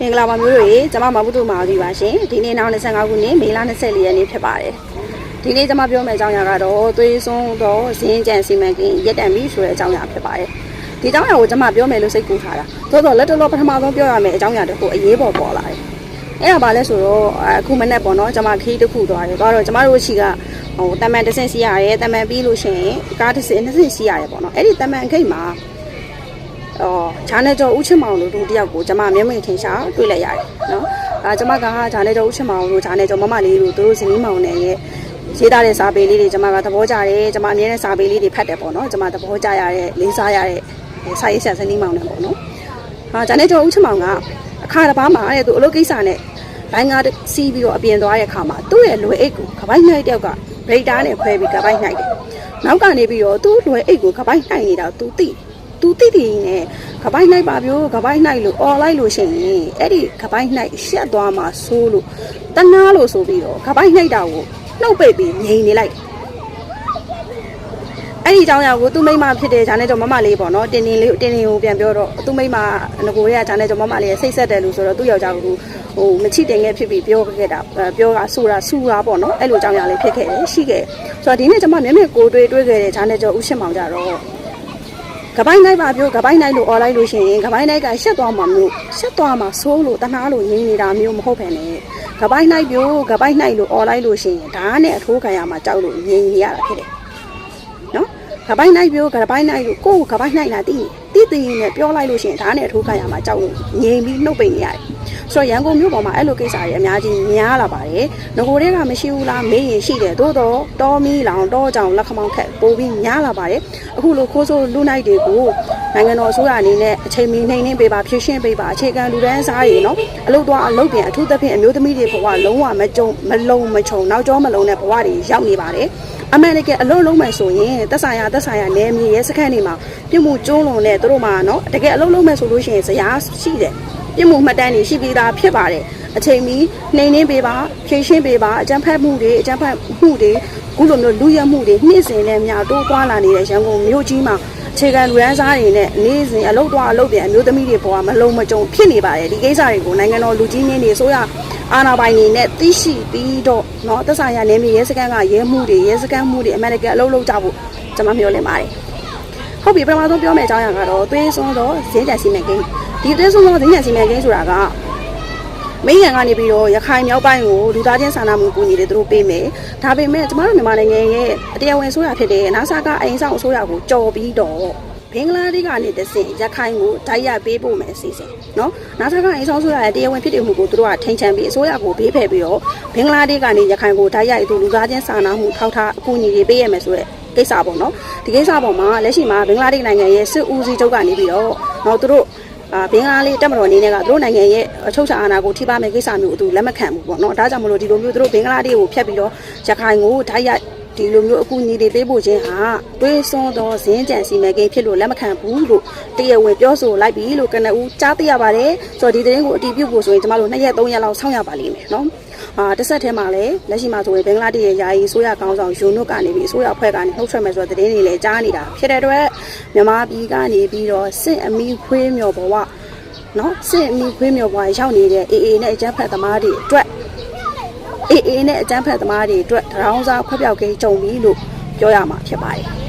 မင်္ဂလာပါမျိုးတို့ရေကျွန်မမဘုဒ္ဓမာပြီပါရှင်ဒီနေ့နောက်25ခုနှစ်မေလ24ရက်နေ့ဖြစ်ပါတယ်ဒီနေ့ကျွန်မပြောမယ့်အကြောင်းအရာကတော့သွေးစွန်းသောဇင်းကြံစီမံကိန်းရက်တံပြီဆိုတဲ့အကြောင်းအရာဖြစ်ပါတယ်ဒီအကြောင်းအရာကိုကျွန်မပြောမယ်လို့စိတ်ကူးထားတာသို့တော့လက်တလောပထမဆုံးပြောရမယ့်အကြောင်းအရာတစ်ခုအရေးပေါ်ပေါ်လာတယ်အဲ့ဒါဘာလဲဆိုတော့အခုမနေ့ပေါ့နော်ကျွန်မခီးတစ်ခုသွားတယ်သွားတော့ကျွန်မတို့ချီကဟိုတမန်တစ်ဆင့်စီးရတယ်တမန်ပြီးလို့ရှိရင်ကားတစ်ဆင့်နှစ်ဆင့်စီးရတယ်ပေါ့နော်အဲ့ဒီတမန်ခိတ်မှာ အော်ဂျာနယ်ကျော်ဦးချစ်မောင်တို့လူတယောက်ကိုကျွန်မမျက်မှောက်ထင်ရှားတွေ့လိုက်ရတယ်နော်။အဲကျွန်မကဂျာနယ်ကျော်ဦးချစ်မောင်တို့ဂျာနယ်ကျော်မမလေးတို့သူတို့ဇနီးမောင်နဲ့ရဲ့ရေးသားတဲ့စာပေလေးတွေကျွန်မကသဘောကျတယ်ကျွန်မအမြဲတမ်းစာပေလေးတွေဖတ်တယ်ပေါ့နော်ကျွန်မသဘောကျရတဲ့လေးစားရတဲ့စာရေးဆရာဇနီးမောင်နဲ့ပေါ့နော်။ဟာဂျာနယ်ကျော်ဦးချစ်မောင်ကအခါတစ်ပါးမှာတဲ့သူအလုပ်ကိစ္စနဲ့ဘိုင်းကားစီးပြီးတော့အပြင်သွားတဲ့အခါမှာသူ့ရဲ့လွယ်အိတ်ကိုကပိုင်းနိုင်တယောက်ကဗရိတ်တားနဲ့ဖွဲပြီးကပိုင်းနိုင်တယ်။နောက်ကနေပြီးတော့သူ့လွယ်အိတ်ကိုကပိုင်းနိုင်နေတာသူသိတယ် သူတိတိနဲ့ကပိုက်နိုင်ပါဗျိုးကပိုက်နိုင်လို့អော်လိုက်လို့ရှိရင်အဲ့ဒီကပိုက်နိုင်ရှက်သွားမှာဆိုးလို့တနာလို့ဆိုပြီးတော့ကပိုက်နိုင်တာကိုနှုတ်ပိတ်ပြီးငြိမ်နေလိုက်တယ်အဲ့ဒီအကြောင်းအရာကိုသူ့မိမဖြစ်တဲ့ဂျာနဲ့ကြောင့်မမလေးပေါ့နော်တင်းတင်းလေးတင်းတင်းကိုပြန်ပြောတော့သူ့မိမငကိုရဲကဂျာနဲ့ကြောင့်မမလေးရဲ့စိတ်ဆက်တယ်လို့ဆိုတော့သူ့ယောက်ျားကဟိုမချစ်တင်ခဲ့ဖြစ်ပြီးပြောခဲ့တာအဲပြောတာဆိုတာဆူတာပေါ့နော်အဲ့လိုအကြောင်းအရာလေးဖြစ်ခဲ့တယ်ရှိခဲ့တယ်ဆိုတော့ဒီနေ့ကျွန်မမျက်မျက်ကိုတွေ့တွေ့ခဲ့တဲ့ဂျာနဲ့ကြောင့်ဥရှင်းမောင်ကြတော့ ကပိုင်းနိုင်ပါပြောကပိုင်းနိုင်လို့អော်လိုက်လို့ရှိရင်ကပိုင်းနိုင်ကရှက်သွားမှာမျိုးရှက်သွားမှာဆိုးလို့တနာလို့ငြင်းနေတာမျိုးမဟုတ်ပဲနဲ့ကပိုင်းနိုင်ပြောကပိုင်းနိုင်လို့អော်လိုက်လို့ရှိရင်ဒါနဲ့အထိုးခံရမှာကြောက်လို့ငြင်းနေရတာဖြစ်တယ်နော်ကပိုင်းနိုင်ပြောကပိုင်းနိုင်လို့ကိုယ်ကပိုင်းနိုင်လာတိတိတိနဲ့ပြောလိုက်လို့ရှိရင်ဒါနဲ့အထိုးခံရမှာကြောက်လို့ငြင်းပြီးနှုတ်ပိတ်နေရတယ် ဆိုတော့ရန်ကုန်မြို့ပေါ်မှာအဲ့လိုကိစ္စတွေအများကြီးများလာပါတယ်။ငကိုတွေကမရှိဘူးလားမေးရင်ရှိတယ်။သို့တော့တောမီလောင်တောကြောင်လက်ခမောင်းခက်ပိုးပြီးများလာပါတယ်။အခုလိုခိုးဆိုးလူနိုင်တွေကိုနိုင်ငံတော်အစိုးရအနေနဲ့အချိန်မီနှိမ်နှင်းပေးပါဖြည့်ရှင်းပေးပါအခြေခံလူဒန်းစားတွေနော်အလုပ်သွားအလုပ်ပြန်အထူးသဖြင့်အမျိုးသမီးတွေဘဝလုံးဝမကြုံမလုံးမချုံနောက်ကျောမလုံးတဲ့ဘဝတွေရောက်နေပါတယ်။အမှန်တကယ်အလုံးလုံးမယ်ဆိုရင်သက်ဆိုင်ရာသက်ဆိုင်ရာနယ်မြေရဲစခန်းတွေမှာပြုမှုကျုံးလွန်တဲ့သူတို့မှာနော်တကယ်အလုံးလုံးမယ်ဆိုလို့ရှိရင်ဇရာရှိတယ် ပြမှုမှတ်တမ်းတွေရှိပြီးသားဖြစ်ပါတယ်အချိန်မီနှိမ်နှင်းပေးပါဖြည့်ရှင်းပေးပါအကြံဖက်မှုတွေအကြံဖက်မှုတွေခုလိုမျိုးလူရမှုတွေနှိမ့်စင်နဲ့များတိုးသွားလာနေတဲ့ရန်ကုန်မြို့ကြီးမှာအခြေခံလူရန်စားတွေနဲ့နေ့စဉ်အလုပ်သွားအလုပ်ပြန်အမျိုးသမီးတွေပေါ်မှာမလုံးမကြုံဖြစ်နေပါတယ်ဒီကိစ္စတွေကိုနိုင်ငံတော်လူကြီးမင်းတွေဆိုရအာဏာပိုင်တွေနဲ့သိရှိပြီးတော့เนาะသက်ဆိုင်ရာနယ်မြေရဲစခန်းကရဲမှုတွေရဲစခန်းမှုတွေအမေရိကန်အလုပ်လုပ်ကြဖို့ကျွန်မမျှော်လင့်ပါတယ် ဟုတ်ပြီပထမဆုံးပြောမယ့်အကြောင်းအရာကတော့သွေးစွန်းသောဈေးကြံစီမံကိန်းဒီသွေးစွန်းသောဈေးကြံစီမံကိန်းဆိုတာကမိရန်ကနေပြီးတော့ရခိုင်မြောက်ပိုင်းကိုလူသားချင်းစာနာမှုကူညီတယ်သူတို့ပေးမယ်ဒါပေမဲ့ကျမတို့မြန်မာနိုင်ငံရဲ့အတရားဝင်ဆိုရဖြစ်တဲ့နာဆာကအရင်ဆောင်အစိုးရကိုကြော်ပြီးတော့ဘင်္ဂလားဒေ့ရှ်ကနေတဆင့်ရခိုင်ကိုတိုက်ရိုက်ပေးဖို့မယ်အစီအစဉ်နော်နာဆာကအရင်ဆောင်အစိုးရရဲ့တရားဝင်ဖြစ်တည်မှုကိုသူတို့ကထိန်ချန်ပြီးအစိုးရကိုဘေးဖယ်ပြီးတော့ဘင်္ဂလားဒေ့ရှ်ကနေရခိုင်ကိုတိုက်ရိုက်သူလူသားချင်းစာနာမှုထောက်ထားအကူအညီတွေပေးရမယ်ဆိုတဲ့ ကိစ္စပေါ့နော်ဒီကိစ္စပေါ်မှာလက်ရှိမှာဘင်္ဂလားဒေ့ရှ်နိုင်ငံရဲ့စစ်ဦးစီးချုပ်ကနေပြီးတော့တော့သူတို့အာဘင်္ဂလားလေးတက်မတော်အနေနဲ့ကသူတို့နိုင်ငံရဲ့အချုပ်ချာအာဏာကိုထိပါမဲ့ကိစ္စမျိုးသူလက်မခံဘူးပေါ့နော်ဒါကြောင့်မလို့ဒီလိုမျိုးသူတို့ဘင်္ဂလားဒေ့ရှ်ကိုဖျက်ပြီးတော့ရခိုင်ကိုဓာတ်ရိုက် ဒီလိုမျိုးအကူအညီတွေပေးဖို့ခြင်းဟာတွေးစွန်းသောဇင်းကြံစီမံကိန်းဖြစ်လို့လက်မခံဘူးလို့တရားဝင်ပြောဆိုလိုက်ပြီလို့ကနဦးကြားသိရပါတယ်ဆိုတော့ဒီသတင်းကိုအတည်ပြုဖို့ဆိုရင်ကျမတို့2ရက်3ရက်လောက်စောင့်ရပါလိမ့်မယ်နော်အာတစ်ဆက်ထဲမှာလည်းလက်ရှိမှာဆိုရင်ဘင်္ဂလားဒေ့ရှ်ရဲ့ယာယီအစိုးရကောင်းဆောင်ယူနုကနေပြီးအစိုးရအဖွဲ့ကနေနှုတ်ထွက်မယ်ဆိုတဲ့သတင်းတွေလည်းကြားနေတာဖြစ်တဲ့အတွက်မြန်မာပြည်ကနေပြီးတော့စစ်အမီခွေးမြော်ဘဝနော်စစ်အမီခွေးမြော်ဘဝရောက်နေတဲ့ AA နဲ့အကြမ်းဖက်သမားတွေအတွက် AA နဲ့အကြမ်းဖက်သမားတွေအတွက်တရောင်းစားဖွက်ပြောက်ကိန်းကြုံပြီလို့ပြောရမှာဖြစ်ပါတယ်။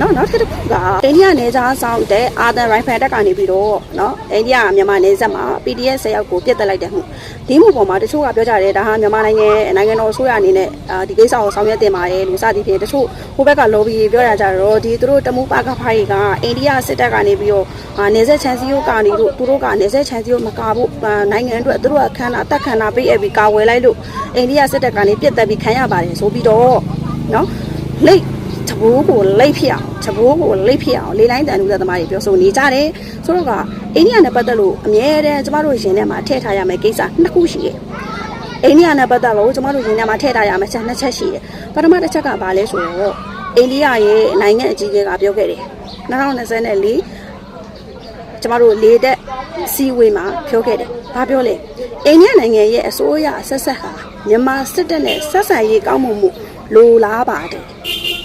နော်နောက်တစ်ခုကအိန္ဒိယနယ်ခြားဆောင်တဲ့အာသန်ရိုင်ဖယ်တက်ကနေပြီးတော့နော်အိန္ဒိယမြန်မာနယ်စပ်မှာ PDF 10ယောက်ကိုပြစ်တက်လိုက်တဲ့မှုဒီမှုပေါ်မှာတချို့ကပြောကြတယ်ဒါဟာမြန်မာနိုင်ငံနိုင်ငံတော်အစိုးရအနေနဲ့အာဒီကိစ္စကိုဆောင်ရွက်တင်ပါတယ်လို့စသည်ဖြင့်တချို့ဟိုဘက်က lobby ပြောရကြတော့ဒီသူတို့တမူပါကဖိုင်ကအိန္ဒိယစစ်တပ်ကနေပြီးတော့အာနယ်စပ်ချန်စီယိုကနေလို့သူတို့ကနယ်စပ်ချန်စီယိုမကာဖို့အာနိုင်ငံအတွက်သူတို့ကခန္ဓာအသက်ခန္ဓာပေးအပ်ပြီးကာဝယ်လိုက်လို့အိန္ဒိယစစ်တပ်ကနေပြစ်တက်ပြီးခံရပါတယ်ဆိုပြီးတော့နော်လိတ် တဘိုးကိုလိတ်ဖြစ်အောင်တဘိုးကိုလိတ်ဖြစ်အောင်လေလိုင်းတန်လူသက်သမားတွေပြောဆိုနေကြတယ်ဆိုတော့ကအိန္ဒိယနဲ့ပတ်သက်လို့အမြဲတမ်းကျမတို့ရင်ထဲမှာထည့်ထားရမယ့်ကိစ္စနှစ်ခုရှိတယ်အိန္ဒိယနဲ့ပတ်သက်လို့ကျမတို့ရင်ထဲမှာထည့်ထားရမယ့်ချက်နှစ်ချက်ရှိတယ်ပထမတစ်ချက်ကဘာလဲဆိုတော့အိန္ဒိယရဲ့နိုင်ငံအကြီးအကဲကပြောခဲ့တယ်2024ကျမတို့လေတက်စီဝေးမှာပြောခဲ့တယ်။ဘာပြောလဲ။အိန္ဒိယနိုင်ငံရဲ့အစိုးရဆက်ဆက်ဟာမြန်မာစစ်တပ်နဲ့ဆက်ဆံရေးကောင်းမွန်မှုလိုလားပါတယ်။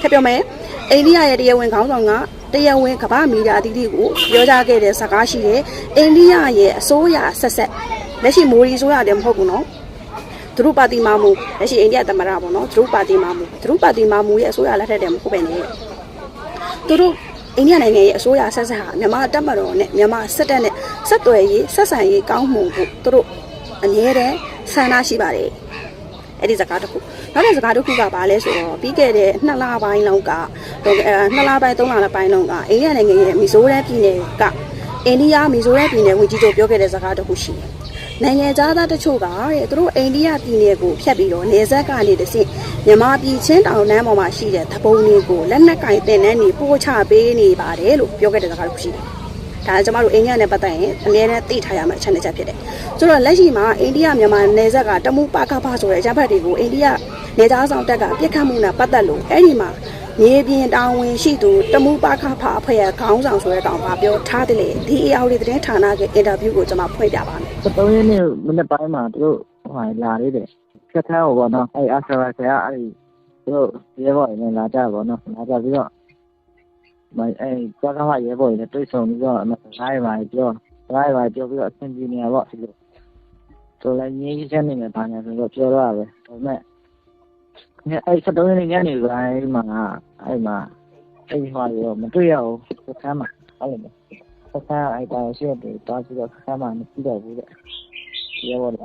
ထပ်ပြောမယ်။အိန္ဒိယရဲ့တရားဝင်ခေါင်းဆောင်ကတရားဝင်ကမ္ဘာမီဒီယာအသီးသီးကိုပြောကြားခဲ့တဲ့စကားရှိတယ်။အိန္ဒိယရဲ့အစိုးရဆက်ဆက်လက်ရှိမိုရီဆိုရတယ်မဟုတ်ဘူးနော်သူတို့ပါတီမာမူလက်ရှိအိန္ဒိယသမ္မတပေါ့နော်သူတို့ပါတီမာမူသူတို့ပါတီမာမူရဲ့အစိုးရလက်ထက်တည်းမဟုတ်ပဲねသူတို့အိန္ဒိယနိုင်ငံရဲ့အစိုးရဆက်ဆက်ဟာမြန်မာတပ်မတော်နဲ့မြန်မာစစ်တပ်နဲ့ဆက်သွယ်ရေးဆက်ဆံရေးကောင်းမှုကိုသူတို့အမြဲတမ်းဆန္ဒရှိပါတယ် အဲ့ဒီစကားတစ်ခုနောက်တဲ့စကားတစ်ခုကဘာလဲဆိုတော့ပြီးခဲ့တဲ့နှစ်လပိုင်းလောက်ကတော့အဲနှစ်လပိုင်းသုံးလပိုင်းလောက်ကအိန္ဒိယနိုင်ငံရဲ့မီဇိုရမ်ပြည်နယ်ကအိန္ဒိယမီဇိုရမ်ပြည်နယ်ဝန်ကြီးချုပ်ပြောခဲ့တဲ့စကားတစ်ခုရှိတယ်နိုင်ငံသားသားတချို့ကတဲ့သူတို့အိန္ဒိယပြည်နယ်ကိုဖျက်ပြီးတော့နေဆက်ကနေတဆင့်မြန်မာပြည်ချင်းတောင်တန်းပေါ်မှာရှိတဲ့သဘုံတွေကိုလက်နက်ကင်တင်တဲ့နေပို့ချပေးနေပါတယ်လို့ပြောခဲ့တဲ့စကားတစ်ခုရှိတယ်။ ဒါကကျမတို့အိန္ဒိယနဲ့ပတ်သက်ရင်အများနဲ့သိထားရမယ့်အချက်တစ်ချက်ဖြစ်တယ်။ဆိုတော့လက်ရှိမှာအိန္ဒိယမြန်မာနယ်စပ်ကတမူပါကဖဆိုတဲ့အကြမ်းဖက်တွေကိုအိန္ဒိယနေသားဆောင်တက်ကပြစ်ခတ်မှုနဲ့ပတ်သက်လို့အဲ့ဒီမှာမြေပြင်တာဝန်ရှိသူတမူပါကဖအဖွဲ့ရဲ့ခေါင်းဆောင်ဆိုတဲ့ကောင်ကပြောထားတယ်လေဒီအရာလေးသတင်းဌာနကအင်တာဗျူးကိုကျွန်မဖွင့်ပြပါမယ်73ရက်နေ့မနေ့ပိုင်းမှာသူတို့ဟိုလာလေးတယ်ဖြတ်ထားဟောပေါ့နော်အဲအာဆရာဆရာအဲ့ဒီသူတို့ရဲဘော်တွေနဲ့လာကြပေါ့နော်လာကြပြီးတော့မ အဲကြောက်ကမှရဲဘော်တွေနဲ့တွေ့ဆုံပြီးတော့အမစားရပါပြောစားရပါပြောပြီးတော့အဆင်ပြေနေရပေါ့ဒီလိုဆိုလည်းငြိမ်းချမ်းနေတယ်ဘာညာဆိုတော့ပြောတော့ပဲဒါပေမဲ့အဲ73ရက်နေ့ညနေပိုင်းမှာအဲ့မှာအဲ့ဒီဟာရောမတွေ့ရဘူးခန်းမှာအဲ့လိုစခန်းအဲ့ဒါရှိတယ်တားပြီးတော့ခန်းမှာမကြည့်တော့ဘူးတဲ့ရဲဘော်က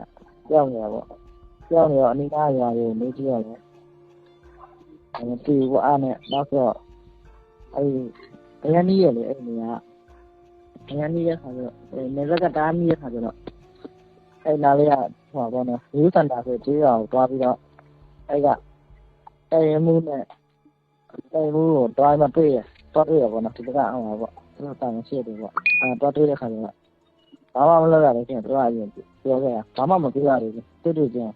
ကြောက်နေတာပေါ့ကြောက်နေတော့အနိမရွာကိုနေကြည့်ရတယ်အဲ့ဒီဘောအားနဲ့နောက်တော့ အဲ့ဒီအရန်ကြီးရလေအဲ့ဒီကအရန်ကြီးရခါကျတော့နေဇက်ကတားမီးရခါကျတော့အဲ့နာလေးကဟိုပါဘောနော်ယူစန်တာဆိုကြေးရွာကိုတွားပြီးတော့အဲ့ကအဲ့ရမှုနဲ့အဲ့မှုကိုတွားမှတွေ့ရတွားတွေ့ရပေါ့နော်ဒီကဟိုပါပေါ့သူတို့တောင်းရှိတယ်ပေါ့အဲတွားတွေ့တဲ့ခါကျတော့ဘာမှမလုပ်ရလို့ရှိရင်တို့ကအရင်ပြောခဲ့ရဘာမှမပြောရဘူးတွေ့တွေ့ချင်း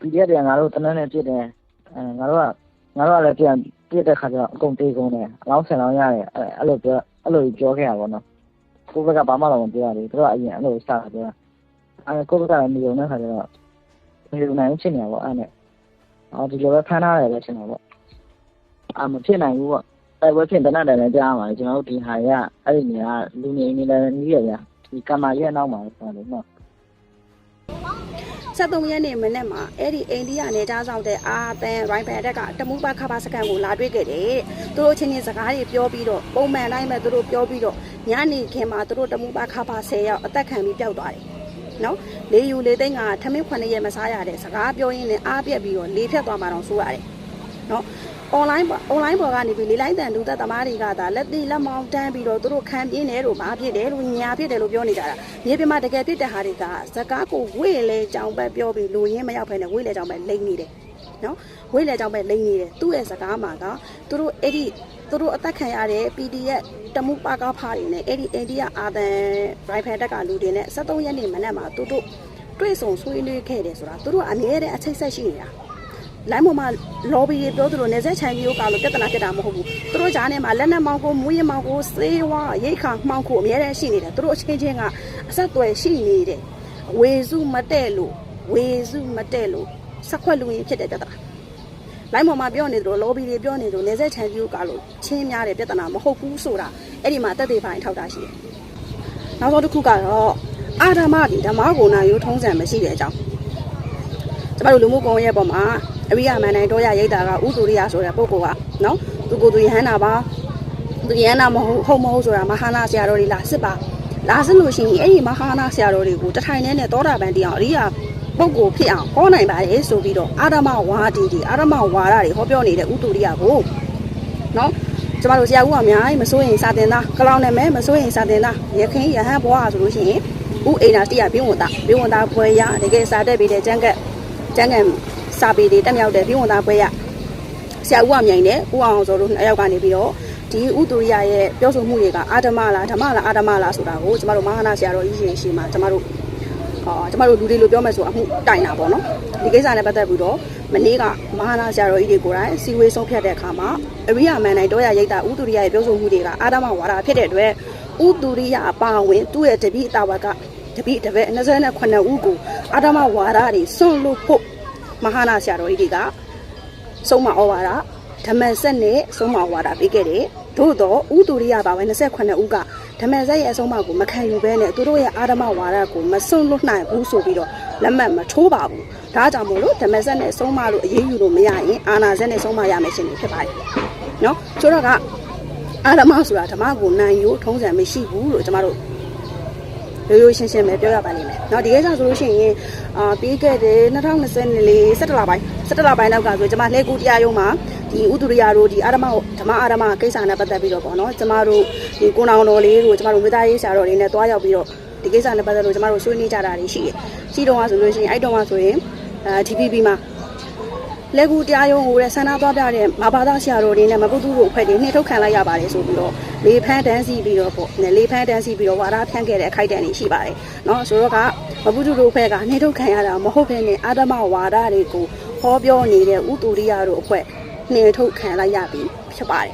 PDF တွေကငါတို့တနန်းနဲ့ပြစ်တယ်အဲငါတို့က ငါတို့ကလည်းပြန်ပြစ်တဲ့ခါကျတော့အကုန်တေးကုန်တယ်အလောင်းဆင်လောင်းရတယ်အဲအဲ့လိုပြောအဲ့လိုပြောခဲ့ရပါတော့ကိုယ့်ဘက်ကဘာမှတော့မပြောရဘူးသူတို့ကအရင်အဲ့လိုစတာပြောတာအဲကိုယ့်ဘက်ကလည်းမယုံတဲ့ခါကျတော့မယုံနိုင်ဘူးဖြစ်နေတာပေါ့အဲ့နဲ့အော်ဒီလိုပဲဖမ်းထားတယ်ပဲထင်တာပေါ့အာမဖြစ်နိုင်ဘူးပေါ့တိုက်ပွဲဖြစ်တဲ့နားတယ်လည်းကြားမှာကျွန်တော်တို့ဒီဟာရအဲ့ဒီနေရာလူနေနေလည်းနီးရဗျာဒီကမာရဲ့နောက်မှာဆိုတော့နော် 73ရက်နေ့မနေ့မှာအဲ့ဒီအိန္ဒိယနယ်ကြားဆောင်တဲ့အာသန်ရိုင်ဖယ်တက်ကတမူပါခါပါစကန်ကိုလာတွေ့ခဲ့တယ်တဲ့သူတို့ချင်းချင်းစကားတွေပြောပြီးတော့ပုံမှန်တိုင်းပဲသူတို့ပြောပြီးတော့ညနေခင်းမှာသူတို့တမူပါခါပါ10ရောက်အသက်ခံပြီးပျောက်သွားတယ်နော်လေယူလေသိန်းကထမင်းခွနဲ့ရက်မစားရတဲ့စကားပြောရင်းနဲ့အားပြက်ပြီးတော့လေးဖြတ်သွားမှတော့ဆိုရတယ် နော် online ပေါ် online ပေါ်ကနေပြီးလေးလိုက်တန်လူသက်သမားတွေကဒါလက်တိလက်မောင်းတန်းပြီးတော့သူတို့ခံပြင်းတယ်လို့မဖြစ်တယ်လို့ညာဖြစ်တယ်လို့ပြောနေကြတာမြေပြင်မှာတကယ်ဖြစ်တဲ့ဟာတွေကဇကားကိုဝေ့လဲကြောင်ပဲပြောပြီးလူရင်းမရောက်ဖ ೇನೆ ဝေ့လဲကြောင်ပဲလိမ့်နေတယ်နော်ဝေ့လဲကြောင်ပဲလိမ့်နေတယ်သူ့ရဲ့ဇကားမှာကသူတို့အဲ့ဒီသူတို့အသက်ခံရတဲ့ PDF တမှုပါကားဖားတွေနဲ့အဲ့ဒီအိန္ဒိယအာသန်ရိုင်ဖယ်တက်ကလူတွေနဲ့73ရက်နေ့မနက်မှာသူတို့တွေ့ဆုံဆွေးနွေးခဲ့တယ်ဆိုတာသူတို့အမြဲတမ်းအချိတ်ဆက်ရှိနေတာ လိုင်းပေါ်မှာ lobby တွေပြောသလိုနေဆက်ချန်ကြီးကိုကလို့ပြဿနာဖြစ်တာမဟုတ်ဘူးသူတို့ကြားထဲမှာလက်နက်မောင်းကိုမူးယစ်မောင်းကိုစေးဝါရိတ်ခါမှောင်းကိုအများတန်းရှိနေတယ်သူတို့အချင်းချင်းကအဆက်အသွယ်ရှိနေတယ်ဝေစုမတဲ့လို့ဝေစုမတဲ့လို့ဆက်ခွက်လူရင်ဖြစ်တဲ့ပြဿနာလိုင်းပေါ်မှာပြောနေသလို lobby တွေပြောနေသလိုနေဆက်ချန်ကြီးကိုကလို့ချင်းများတဲ့ပြဿနာမဟုတ်ဘူးဆိုတာအဲ့ဒီမှာတက်သေးပိုင်းထောက်တာရှိတယ်နောက်ဆုံးတစ်ခုကတော့အာဓမ္မဒီဓမ္မဂုဏရိုးထုံးစံမရှိတဲ့အကြောင်းကျမတို့လူမှုကွန်ရက်ပေါ်မှာ အရိယာမန်နိုင်တော့ရရိတ်တာကဥသူရိယဆိုတဲ့ပုဂ္ဂိုလ်ကနော်သူကိုယ်သူယဟန္တာပါသူယဟန္တာမဟုတ်ဟုတ်မဟုတ်ဆိုတာမဟာနာဆရာတော်တွေလာစစ်ပါလာစစ်လို့ရှိရင်အဲ့ဒီမဟာနာဆရာတော်တွေကိုတထိုင်နဲ့နဲ့သောတာပန်တရားအရိယာပုဂ္ဂိုလ်ဖြစ်အောင်ဟောနိုင်ပါတယ်ဆိုပြီးတော့အာရမဝါဒီဒီအာရမဝါဒတွေဟောပြောနေတဲ့ဥသူရိယကိုနော်ကျမတို့ဆရာဦးကအများကြီးမစိုးရင်စာတင်သားကလောင်နာမဲမစိုးရင်စာတင်သားရခင်ရဟန်းဘွားဆိုလို့ရှိရင်ဥအိနာတိယဘိဝန္တာဘိဝန္တာဖွယ်ရတကယ်စာတက်ပြီးတဲ့ကျမ်းကက်ကျန်းကန် စာပေတွေတက်မြောက်တဲ့ပြည်ဝန်သားဘွဲရဆရာဦးအောင်မြိုင်နဲ့ဦးအောင်စောတို့နှစ်ယောက်ကနေပြီးတော့ဒီဥတူရိယရဲ့ပြောဆိုမှုတွေကအာဓမ္မလားဓမ္မလားအာဓမ္မလားဆိုတာကိုကျမတို့မဟာနာဆရာတော်ကြီးရှင်ရှင်မှာကျမတို့အော်ကျမတို့လူတွေလိုပြောမယ်ဆိုအမှုတိုင်တာပေါ့နော်ဒီကိစ္စနဲ့ပတ်သက်ပြီးတော့မနေ့ကမဟာနာဆရာတော်ကြီးတွေကိုယ်တိုင်စီဝေးဆုံးဖြတ်တဲ့အခါမှာအရိယာမန်နိုင်တော့ရရိတ်တာဥတူရိယရဲ့ပြောဆိုမှုတွေကအာဓမ္မဝါဒဖြစ်တဲ့အတွက်ဥတူရိယအပါအဝင်သူ့ရဲ့တပိအတာဝကတပိတပည့်29ဦးကိုအာဓမ္မဝါဒတွေစွန့်လို့ဖို့ မဟာနာဆရာတော်ကြီးတွေကဆုံးမဩဝါဒဓမ္မဆက်နဲ့ဆုံးမဩဝါဒပေးခဲ့တယ်သို့တော့ဥတူရိယပါဝင်28ဦးကဓမ္မစက်ရဲ့အဆုံးအမကိုမခံယူဘဲနဲ့သူတို့ရဲ့အာဓမဝါဒကိုမစွန့်လွတ်နိုင်ဘူးဆိုပြီးတော့လက်မှတ်မထိုးပါဘူးဒါကြောင့်မို့လို့ဓမ္မစက်နဲ့ဆုံးမလို့အရေးယူလို့မရရင်အာနာစက်နဲ့ဆုံးမရမယ်ရှင်နေဖြစ်ပါတယ်နော်ဆိုတော့ကအာဓမဆိုတာဓမ္မကိုနိုင်ယူထုံးစံမရှိဘူးလို့ကျမတို့ ရိုးရိုးရှင်းရှင်းပဲပြောရပါလိမ့်မယ်။နော်ဒီကိစ္စဆိုလို့ရှိရင်အာပြီးခဲ့တဲ့2024 17လပိုင်း17လပိုင်းလောက်ကဆိုကျွန်မလက်ကူတရားရုံးမှာဒီဥဒရိယတို့ဒီအာရမဓမ္မအာရမကိစ္စနဲ့ပတ်သက်ပြီးတော့ပေါ့နော်ကျွန်မတို့ဒီကိုနောင်တော်လေးတို့ကျွန်မတို့မိသားရေးဆရာတော်လေးနဲ့တွားရောက်ပြီးတော့ဒီကိစ္စနဲ့ပတ်သက်လို့ကျွန်မတို့ဆွေးနွေးကြတာတွေရှိတယ်။ရှိတော့ဆိုလို့ရှိရင်အဲ့တော့မှဆိုရင်အာ TPP မှာ လက်ကူတရားရုံးကိုလည်းဆန္ဒသွားပြတဲ့မဘာသာဆရာတော်တွေနဲ့မပုသူတို့အဖွဲ့တွေနှိထုတ်ခံလိုက်ရပါတယ်ဆိုပြီးတော့လေဖန်းတန်းစီပြီးတော့ပေါ့နဲ့လေဖန်းတန်းစီပြီးတော့ဝါဒဖြန့်ခဲ့တဲ့အခိုက်အတန့်တွေရှိပါတယ်เนาะဆိုတော့ကမပုသူတို့အဖွဲ့ကနှိထုတ်ခံရတာမဟုတ်ဘဲနဲ့အာဓမဝါဒတွေကိုဟောပြောနေတဲ့ဥတူရိယတို့အဖွဲ့နှိထုတ်ခံလိုက်ရပြီဖြစ်ပါတယ်